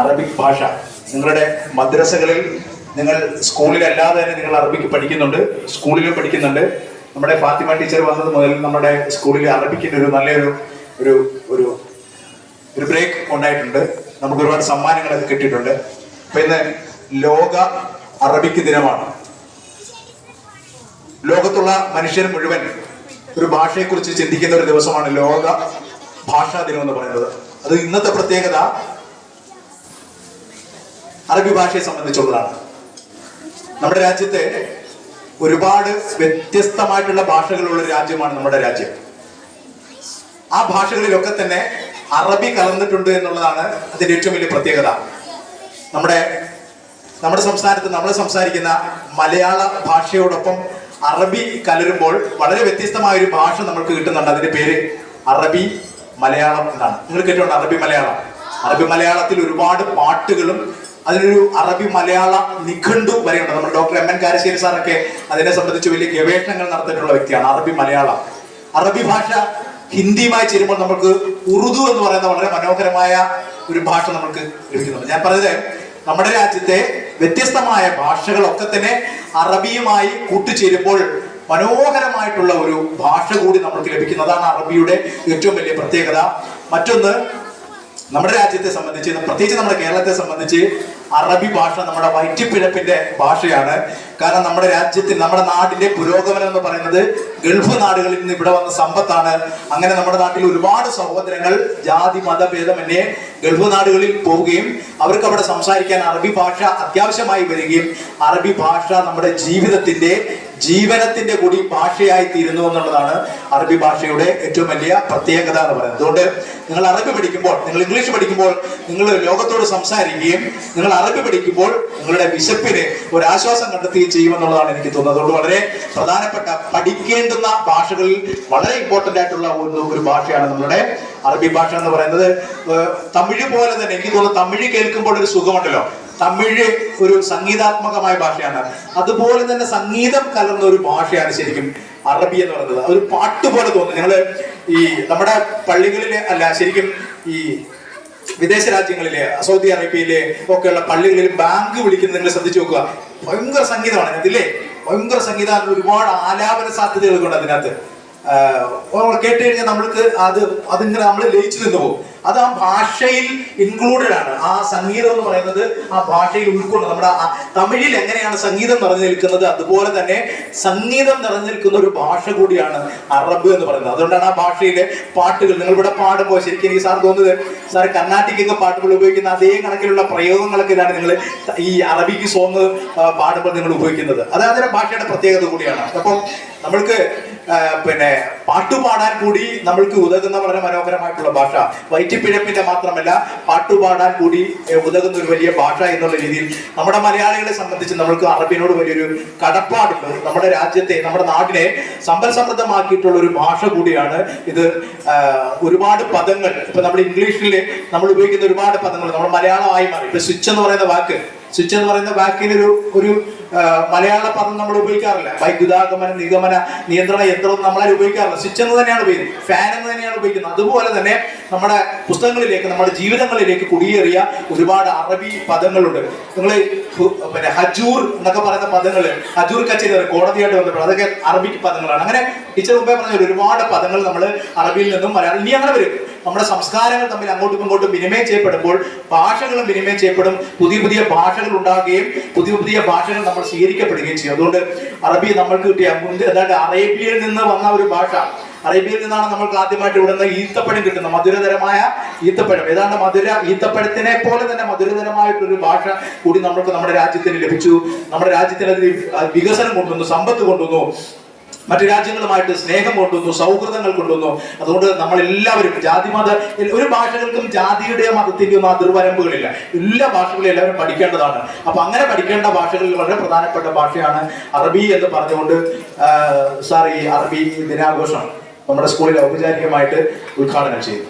Arabic ഭാഷ. നിങ്ങളുടെ മദ്രസകളിൽ നിങ്ങൾ സ്കൂളിലല്ലാതെ തന്നെ നിങ്ങൾ അറബിക്ക് പഠിക്കുന്നുണ്ട് സ്കൂളിലും പഠിക്കുന്നുണ്ട്. നമ്മുടെ ഫാത്തിമ ടീച്ചർ വന്നത് മുതൽ നമ്മുടെ സ്കൂളിൽ അറബിക്കിന്റെ ഒരു നല്ലൊരു ഒരു ഒരു ഒരു ബ്രേക്ക് ഉണ്ടായിട്ടുണ്ട്. നമുക്ക് ഒരുപാട് സമ്മാനങ്ങളൊക്കെ കിട്ടിയിട്ടുണ്ട്. അപ്പം ഇന്ന് ലോക അറബിക്ക് ദിനമാണ്. ലോകത്തുള്ള മനുഷ്യർ മുഴുവൻ ഒരു ഭാഷയെക്കുറിച്ച് ചിന്തിക്കുന്ന ഒരു ദിവസമാണ് ലോക ഭാഷാ ദിനം എന്ന് പറയുന്നത്. അത് ഇന്നത്തെ പ്രത്യേകത. അറബി ഭാഷയെ സംബന്ധിച്ചുള്ളതാണ്. നമ്മുടെ രാജ്യത്തെ ഒരുപാട് വ്യത്യസ്തമായിട്ടുള്ള ഭാഷകളുള്ള രാജ്യമാണ് നമ്മുടെ രാജ്യം. ആ ഭാഷകളിലൊക്കെ തന്നെ അറബി കലർന്നിട്ടുണ്ട് എന്നുള്ളതാണ് അതിന്റെ ഏറ്റവും വലിയ പ്രത്യേകത. നമ്മുടെ നമ്മുടെ സംസ്ഥാനത്ത് നമ്മൾ സംസാരിക്കുന്ന മലയാള ഭാഷയോടൊപ്പം അറബി കലരുമ്പോൾ വളരെ വ്യത്യസ്തമായ ഒരു ഭാഷ നമ്മൾക്ക് കിട്ടുന്നുണ്ട്. അതിന്റെ പേര് അറബി മലയാളം എന്നാണ്. നിങ്ങൾ കേട്ടോണ്ട് അറബി മലയാളം. അറബി മലയാളത്തിൽ ഒരുപാട് പാട്ടുകളും അതിനൊരു അറബി മലയാള നിഘണ്ടു വരെയുണ്ട് നമ്മുടെ ഡോക്ടർ എം എൻ കാരശ്ശേരി സാറൊക്കെ അതിനെ സംബന്ധിച്ച് വലിയ ഗവേഷണങ്ങൾ നടത്തിയിട്ടുള്ള വ്യക്തിയാണ് അറബി മലയാളം. അറബി ഭാഷ ഹിന്ദിയുമായി ചേരുമ്പോൾ നമുക്ക് ഉറുദു എന്ന് പറയുന്ന വളരെ മനോഹരമായ ഒരു ഭാഷ നമുക്ക് ലഭിക്കുന്നുണ്ട്. ഞാൻ പറഞ്ഞത് നമ്മുടെ രാജ്യത്തെ വ്യത്യസ്തമായ ഭാഷകളൊക്കെ തന്നെ അറബിയുമായി കൂട്ടിച്ചേരുമ്പോൾ മനോഹരമായിട്ടുള്ള ഒരു ഭാഷ കൂടി നമുക്ക് ലഭിക്കുന്നതാണ് അറബിയുടെ ഏറ്റവും വലിയ പ്രത്യേകത. മറ്റൊന്ന് നമ്മുടെ രാജ്യത്തെ സംബന്ധിച്ച് പ്രത്യേകിച്ച് നമ്മുടെ കേരളത്തെ സംബന്ധിച്ച് അറബി ഭാഷ നമ്മുടെ വയറ്റിപ്പിഴപ്പിന്റെ ഭാഷയാണ്. കാരണം നമ്മുടെ രാജ്യത്തിൽ നമ്മുടെ നാടിന്റെ പുരോഗമനം എന്ന് പറയുന്നത് ഗൾഫ് നാടുകളിൽ നിന്ന് ഇവിടെ വന്ന സമ്പത്താണ്. അങ്ങനെ നമ്മുടെ നാട്ടിൽ ഒരുപാട് സഹോദരങ്ങൾ ജാതി മതഭേദമന്യേ ഗൾഫ് നാടുകളിൽ പോവുകയും അവർക്ക് അവിടെ സംസാരിക്കാൻ അറബി ഭാഷ അത്യാവശ്യമായി വരികയും അറബി ഭാഷ നമ്മുടെ ജീവിതത്തിന്റെ ജീവനത്തിന്റെ കൂടി ഭാഷയായി തീരുന്നു എന്നുള്ളതാണ് അറബി ഭാഷയുടെ ഏറ്റവും വലിയ പ്രത്യേകത എന്ന് പറയുന്നത്. അതുകൊണ്ട് നിങ്ങൾ അറബി പഠിക്കുമ്പോൾ നിങ്ങൾ ഇംഗ്ലീഷ് പഠിക്കുമ്പോൾ നിങ്ങൾ ലോകത്തോട് സംസാരിക്കുകയും നിങ്ങൾ അറബി പഠിക്കുമ്പോൾ നിങ്ങളുടെ വിശപ്പിന് ഒരു ആശ്വാസം കണ്ടെത്തുകയും ചെയ്യുമെന്നുള്ളതാണ് എനിക്ക് തോന്നുന്നത്. അതുകൊണ്ട് വളരെ പ്രധാനപ്പെട്ട പഠിക്കേണ്ടുന്ന ഭാഷകളിൽ വളരെ ഇമ്പോർട്ടന്റ് ആയിട്ടുള്ള ഒരു ഒരു ഭാഷയാണ് നമ്മുടെ അറബി ഭാഷ എന്ന് പറയുന്നത്. തമിഴ് പോലെ തന്നെ എനിക്ക് തോന്നുന്നു തമിഴ് കേൾക്കുമ്പോൾ ഒരു സുഖമുണ്ടല്ലോ. തമിഴ് ഒരു സംഗീതാത്മകമായ ഭാഷയാണ്. അതുപോലെ തന്നെ സംഗീതം കലർന്ന ഒരു ഭാഷയാണ് ശരിക്കും അറബി എന്ന് പറയുന്നത്. ഒരു പാട്ട് പോലെ തോന്നുന്നു. ഞങ്ങൾ ഈ നമ്മുടെ പള്ളികളിലെ അല്ല ശരിക്കും ഈ വിദേശ രാജ്യങ്ങളിലെ സൗദി അറേബ്യയിലെ ഒക്കെയുള്ള പള്ളികളിൽ ബാങ്ക് വിളിക്കുന്നത് നിങ്ങൾ ശ്രദ്ധിച്ചു നോക്കുക. ഭയങ്കര സംഗീതമാണ് അതില്ലേ? ഭയങ്കര സംഗീതം ഒരുപാട് ആലാപന സാധ്യതകളൊക്കെ ഉണ്ട് അതിനകത്ത്. കേട്ടുകഴിഞ്ഞാൽ കേട്ട് കഴിഞ്ഞാൽ നമ്മൾക്ക് അത് അതിങ്ങനെ നമ്മൾ ലയിച്ചു നിന്ന് പോകും. അത് ആ ഭാഷയിൽ ഇൻക്ലൂഡഡ് ആണ്. ആ സംഗീതം എന്ന് പറയുന്നത് ആ ഭാഷയിൽ ഉൾക്കൊണ്ട് നമ്മുടെ തമിഴിൽ എങ്ങനെയാണ് സംഗീതം നിറഞ്ഞു നിൽക്കുന്നത് അതുപോലെ തന്നെ സംഗീതം നിറഞ്ഞു നിൽക്കുന്ന ഒരു ഭാഷ കൂടിയാണ് അറബ് എന്ന് പറയുന്നത്. അതുകൊണ്ടാണ് ആ ഭാഷയിലെ പാട്ടുകൾ. നിങ്ങൾ ഇവിടെ പാടുമ്പോൾ ശരിക്കും എനിക്ക് സാർ തോന്നുന്നത് സാർ കർണാട്ടിക്കൊക്കെ പാട്ടുകൾ ഉപയോഗിക്കുന്ന അതേ കണക്കിലുള്ള പ്രയോഗങ്ങളൊക്കെ ഇതാണ് നിങ്ങൾ ഈ അറബിക്ക് സോങ് പാടുമ്പോൾ നിങ്ങൾ ഉപയോഗിക്കുന്നത്. അത് അതിന്റെ ഭാഷയുടെ പ്രത്യേകത കൂടിയാണ്. അപ്പം നമ്മൾക്ക് പിന്നെ പാട്ടുപാടാൻ കൂടി നമ്മൾക്ക് ഉതകുന്ന വളരെ മനോഹരമായിട്ടുള്ള ഭാഷ. വയറ്റിപ്പിഴപ്പിന്റെ മാത്രമല്ല പാട്ടുപാടാൻ കൂടി ഉതകുന്ന ഒരു വലിയ ഭാഷ എന്നുള്ള രീതിയിൽ നമ്മുടെ മലയാളികളെ സംബന്ധിച്ച് നമ്മൾക്ക് അറബിനോട് വലിയൊരു കടപ്പാടുണ്ട്. നമ്മുടെ രാജ്യത്തെ നമ്മുടെ നാടിനെ സമ്പൽ സമൃദ്ധമാക്കിയിട്ടുള്ള ഒരു ഭാഷ കൂടിയാണ് ഇത്. ഒരുപാട് പദങ്ങൾ ഇപ്പൊ നമ്മുടെ ഇംഗ്ലീഷിൽ നമ്മൾ ഉപയോഗിക്കുന്ന ഒരുപാട് പദങ്ങൾ നമ്മുടെ മലയാളമായി മാറി. ഇപ്പൊ സ്വിച്ച് എന്ന് പറയുന്ന വാക്ക് സ്വിച്ച് എന്ന് പറയുന്ന വാക്കിനൊരു ഒരു മലയാള പദം നമ്മൾ ഉപയോഗിക്കാറില്ല. വൈദ്യുതാഗമന നിഗമന നിയന്ത്രണ യന്ത്രം നമ്മളാരും ഉപയോഗിക്കാറില്ല. സ്വിച്ച് എന്ന് തന്നെയാണ് ഉപയോഗിക്കുന്നത് ഫാൻ എന്ന് തന്നെയാണ് ഉപയോഗിക്കുന്നത്. അതുപോലെ തന്നെ നമ്മുടെ പുസ്തകങ്ങളിലേക്ക് നമ്മുടെ ജീവിതങ്ങളിലേക്ക് കുടിയേറിയ ഒരുപാട് അറബി പദങ്ങളുണ്ട്. നിങ്ങൾ പിന്നെ ഹജൂർ എന്നൊക്കെ പറയുന്ന പദങ്ങൾ ഹജൂർ കച്ചേരി കോടതിയായിട്ട് ബന്ധപ്പെട്ട് അതൊക്കെ അറബിക് പദങ്ങളാണ്. അങ്ങനെ ടീച്ചർ മുമ്പേ പറഞ്ഞ ഒരുപാട് പദങ്ങൾ നമ്മൾ അറബിയിൽ നിന്നും മലയാളം ഇനി അങ്ങനെ വരും. നമ്മുടെ സംസ്കാരങ്ങൾ തമ്മിൽ അങ്ങോട്ടും ഇങ്ങോട്ടും വിനിമയം ചെയ്യപ്പെടുമ്പോൾ ഭാഷകളും വിനിമയം ചെയ്യപ്പെടും. പുതിയ പുതിയ ഭാഷകൾ ഉണ്ടാകുകയും പുതിയ പുതിയ ഭാഷകൾ നമ്മൾ സ്വീകരിക്കപ്പെടുകയും ചെയ്യും. അതുകൊണ്ട് അറബി നമ്മൾക്ക് കിട്ടിയ അതായത് അറേബ്യയിൽ നിന്ന് വന്ന ഒരു ഭാഷ. അറേബ്യയിൽ നിന്നാണ് നമ്മൾക്ക് ആദ്യമായിട്ട് ഇവിടുന്ന് ഈത്തപ്പഴം കിട്ടുന്നത്. മധുരതരമായ ഈത്തപ്പഴം. ഏതാണ്ട് മധുര ഈത്തപ്പഴത്തിനെ പോലെ തന്നെ മധുരതരമായിട്ടൊരു ഭാഷ കൂടി നമ്മൾക്ക് നമ്മുടെ രാജ്യത്തിന് ലഭിച്ചു. നമ്മുടെ രാജ്യത്തിന് അതിൽ വികസനം കൊണ്ടുവന്നു സമ്പത്ത് കൊണ്ടുവന്നു. മറ്റു രാജ്യങ്ങളുമായിട്ട് സ്നേഹം കൊണ്ടുവന്നു സൗഹൃദങ്ങൾ കൊണ്ടുവന്നു. അതുകൊണ്ട് നമ്മൾ എല്ലാവരും ജാതി മത ഒരു ഭാഷകൾക്കും ജാതിയുടെയോ മതത്തിന്റെയോ അതിർവരമ്പുകളില്ല എല്ലാ ഭാഷകളും എല്ലാവരും പഠിക്കേണ്ടതാണ്. അപ്പൊ അങ്ങനെ പഠിക്കേണ്ട ഭാഷകളിൽ വളരെ പ്രധാനപ്പെട്ട ഭാഷയാണ് അറബി എന്ന് പറഞ്ഞുകൊണ്ട് സാർ ഈ അറബി ദിനാഘോഷം നമ്മുടെ സ്കൂളിൽ ഔപചാരികമായിട്ട് ഉദ്ഘാടനം ചെയ്തു.